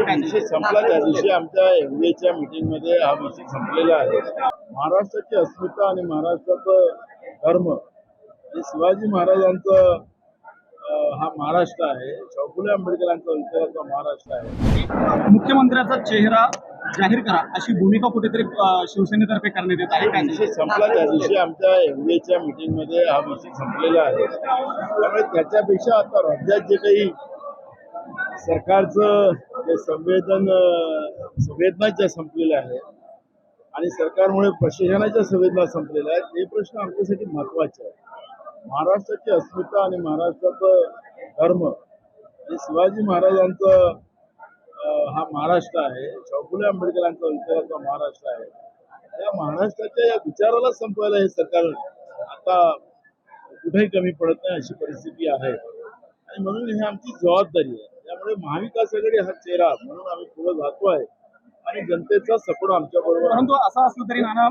विषय संपला. त्या दिवशी आमच्या एनडीएच्या मीटिंगमध्ये हा विषय संपलेला आहे. महाराष्ट्राची अस्मिता आणि महाराष्ट्राचं धर्म हे शिवाजी महाराजांचं हा महाराष्ट्र आहे. शाहू फुले आंबेडकरांचा विचाराचा महाराष्ट्र आहे. मुख्यमंत्र्याचा चेहरा जाहीर करा अशी भूमिका कुठेतरी शिवसेनेतर्फे करण्यात येत आहे. विषय संपला. त्या दिवशी आमच्या एनडीएच्या मीटिंगमध्ये हा विषय संपलेला आहे. त्यामुळे त्याच्यापेक्षा आता राज्यात जे काही सरकारचं संवेदन संवेदनाच्या संवेदना ज्या संपलेल्या आहेत आणि सरकारमुळे प्रशासनाच्या संवेदना संपलेल्या आहेत हे प्रश्न आमच्यासाठी महत्त्वाचे आहेत. महाराष्ट्राची अस्मिता आणि महाराष्ट्राचं धर्म हे शिवाजी महाराजांचं हा महाराष्ट्र आहे शाहू फुले आंबेडकरांचा विचाराचा महाराष्ट्र आहे. या महाराष्ट्राच्या या विचाराला संपवायला हे सरकार आता कुठेही कमी पडत नाही अशी परिस्थिती आहे. आणि म्हणून ही आमची जबाबदारी आहे. त्यामुळे महाविकास आघाडी हा चेहरा म्हणून आम्ही पुढे जातो आहे आणि जनतेचा सपोर्ट आमच्या बरोबर परंतु असं असलं तरी नाना